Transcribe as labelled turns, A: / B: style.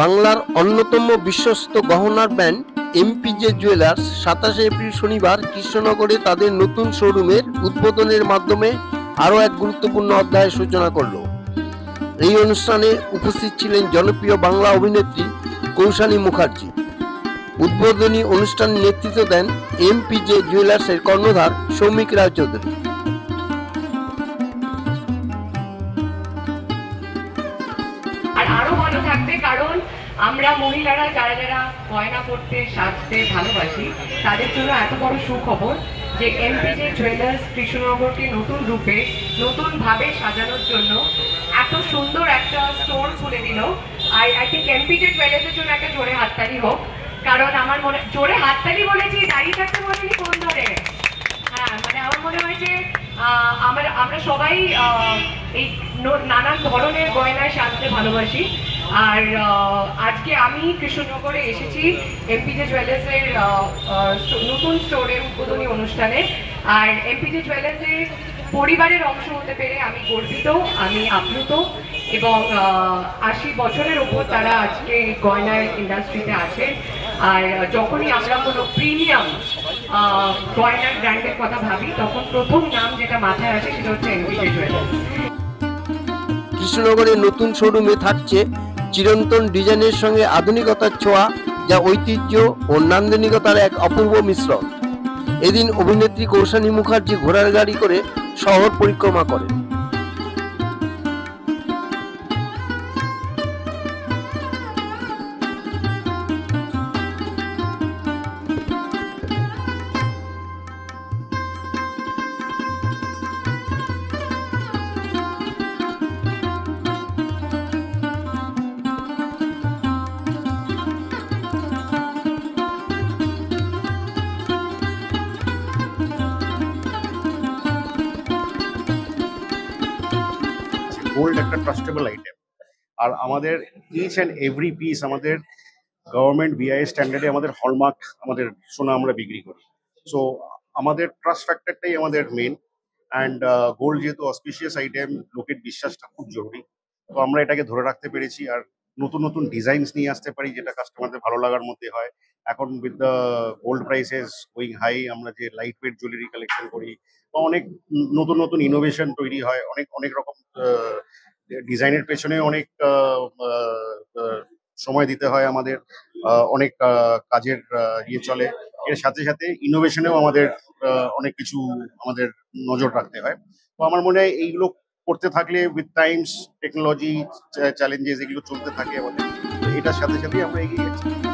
A: বাংলার অন্যতম বিশ্বস্ত গহনার ব্যান্ড এমপিজে জুয়েলার্স সাতাশে এপ্রিল শনিবার কৃষ্ণনগরে তাদের নতুন শোরুমের উদ্বোধনের মাধ্যমে আরও এক গুরুত্বপূর্ণ অধ্যায়ের সূচনা করল। এই অনুষ্ঠানে উপস্থিত ছিলেন জনপ্রিয় বাংলা অভিনেত্রী কৌশানী মুখার্জি। উদ্বোধনী অনুষ্ঠানে নেতৃত্ব দেন এমপিজে জুয়েলার্সের কর্ণধার সৌমিক রায়চৌধুরী।
B: থাকবে কারণ আমরা মহিলারা যারা যারা গয়না পরতে, সাজতে ভালোবাসি, তাদের জন্য এত বড় সুখবর যে এমপিজে জুয়েলার্স কৃষ্ণনগরকে নতুন রূপে নতুন ভাবে সাজানোর জন্য এত সুন্দর একটা স্টোর খুলে দিল। আই আই থিঙ্ক এমপিজে জুয়েলার্সের জন্য একটা জোরে হাততালি হোক, কারণ আমার মনে, জোরে হাততালি বলেছি দাঁড়িয়ে থাকতে বলিনি কোন ধরে হ্যাঁ মানে আমার মনে হয় যে আমরা আমরা সবাই এই নানান ধরনের গয়নায় সাজতে ভালোবাসি। আর আজকে আমি কৃষ্ণনগরে এসেছি এমপিজে জুয়েলার্সের নতুন স্টোরের উদ্বোধনী অনুষ্ঠানে। আর এমপিজে জুয়েলার্সের পরিবারের অংশ হতে পেরে আমি গর্বিত, আমি আপ্লুত এবং আশি বছরের উপর তারা আজকে গয়নার ইন্ডাস্ট্রিতে আছে আর, যখনই আমরা কোনো প্রিমিয়াম গয়নার ব্র্যান্ডের কথা ভাবি, তখন প্রথম নাম যেটা মাথায় আসে সেটা হচ্ছে এমপিজে জুয়েলার্স
A: কৃষ্ণনগরের নতুন শোরুমে থাকছে চিরন্তন ডিজাইনের সঙ্গে আধুনিকতার ছোঁয়া যা ঐতিহ্য ও নান্দনিকতার এক অপূর্ব মিশ্রণ। এদিন অভিনেত্রী কৌশানী মুখার্জি ঘোড়ার গাড়ি করে শহর পরিক্রমা করেন।
C: গোল্ড একটা ট্রাস্টেবল আইটেম আর আমাদের ইচ অ্যান্ড এভরি পিস আমাদের গভর্নমেন্ট বিআই স্ট্যান্ডার্ডে আমাদের হলমার্ক আমাদের সোনা আমরা বিক্রি করি। সো আমাদের ট্রাস্ট ফ্যাক্টরটাই আমাদের মেন অ্যান্ড গোল্ড যেহেতু অসপিশিয়াস আইটেম লোকের বিশ্বাসটা খুব জরুরি। তো আমরা এটাকে ধরে রাখতে পেরেছি আর নতুন নতুন ডিজাইনস নিয়ে আসতে পারি যেটা কাস্টমারদের ভালো লাগার মধ্যে হয়। এখন with the gold prices going high আমরা যে লাইট ওয়েট জুয়েলারি কালেকশন করি অনেক নতুন নতুন ইনোভেশন তৈরি হয়, অনেক অনেক রকম ডিজাইনের পেছনে অনেক সময় দিতে হয় আমাদের অনেক কাজের ইয়ে চলে। এর সাথে সাথে ইনোভেশনেও আমাদের অনেক কিছু আমাদের নজর রাখতে হয়। তো আমার মনে হয় এইগুলো করতে থাকলে উইথ টাইমস টেকনোলজি চ্যালেঞ্জেস এগুলো চলতে থাকে আমাদের। এটার সাথে সাথেই আমরা এগিয়ে যাচ্ছি।